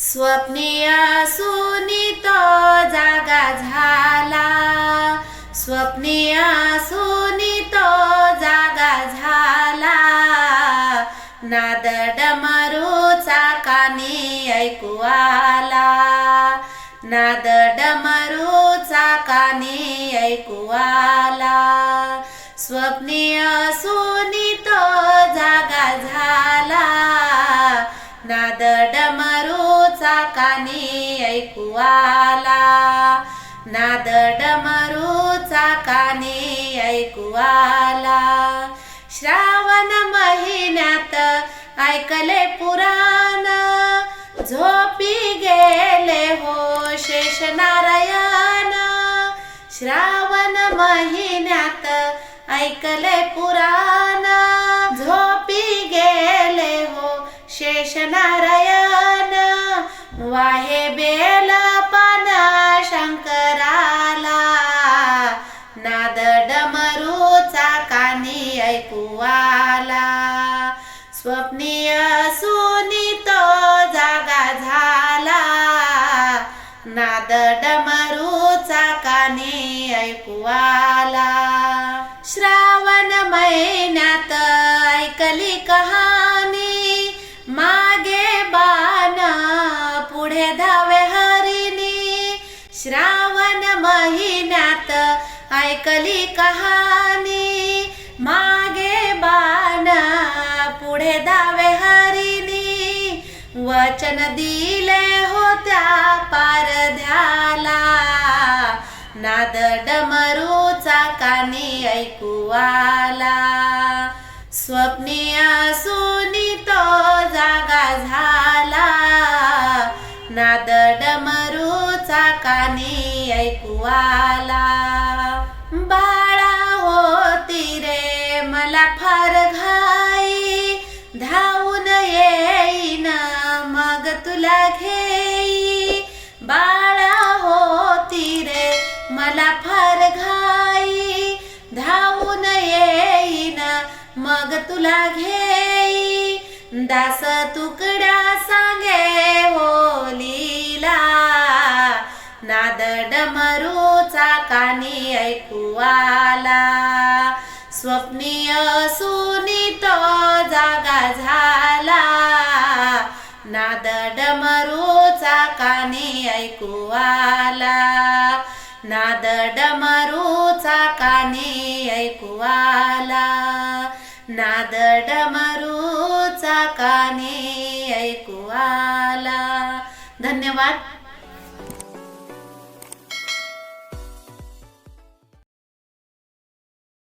स्वप्नीय सुनी तो जागा झाला. स्वप्नीय सुनी तो जागा झाला. नाद डमरूचा कानी ऐकू आला. नाद डमरूचा कानी ऐकू आला. स्वप्नीय सुनी डमरूचा कानी ऐकू आला नाद डमरूचा कानी ऐकू आला श्रावण महिन्यात ऐकले पुराण. झोपी गेले हो शेष नारायण श्रावण महिन्यात ऐकले पुराण. वाहे बेल पण शंकराला. नाद डमरूचा कानी ऐकू आला स्वप्नीय सुनी तो जागा झाला. नाद डमरूचा कानी ऐकू आला पुढे धावे हरिणी. श्रावण महिन्यात ऐकली कहाणी. मागे बाण पुढे धावे हरिणी. वचन दिले होत्या पारध्याला. नाद डमरूचा कानी ऐकू आला स्वप्नी असून तो जागा झाला. नाद डमरूचा कानी ऐकू आला बाळा होती रे मला फार घाई. धावून येईन मग तुला घेई. बाळा होती रे मला फार घाई. धावून येईन मग तुला घेई. दास तुकड्या सांगे होलीला नाद डमरूचा कानी ऐकू आला स्वप्नीय सुनी तो जागा झाला. नाद डमरूचा कानी ऐकू आला नाद डमरूचा कानी ऐकू आला नाद डमरूचा काने ऐकू आला. धन्यवाद.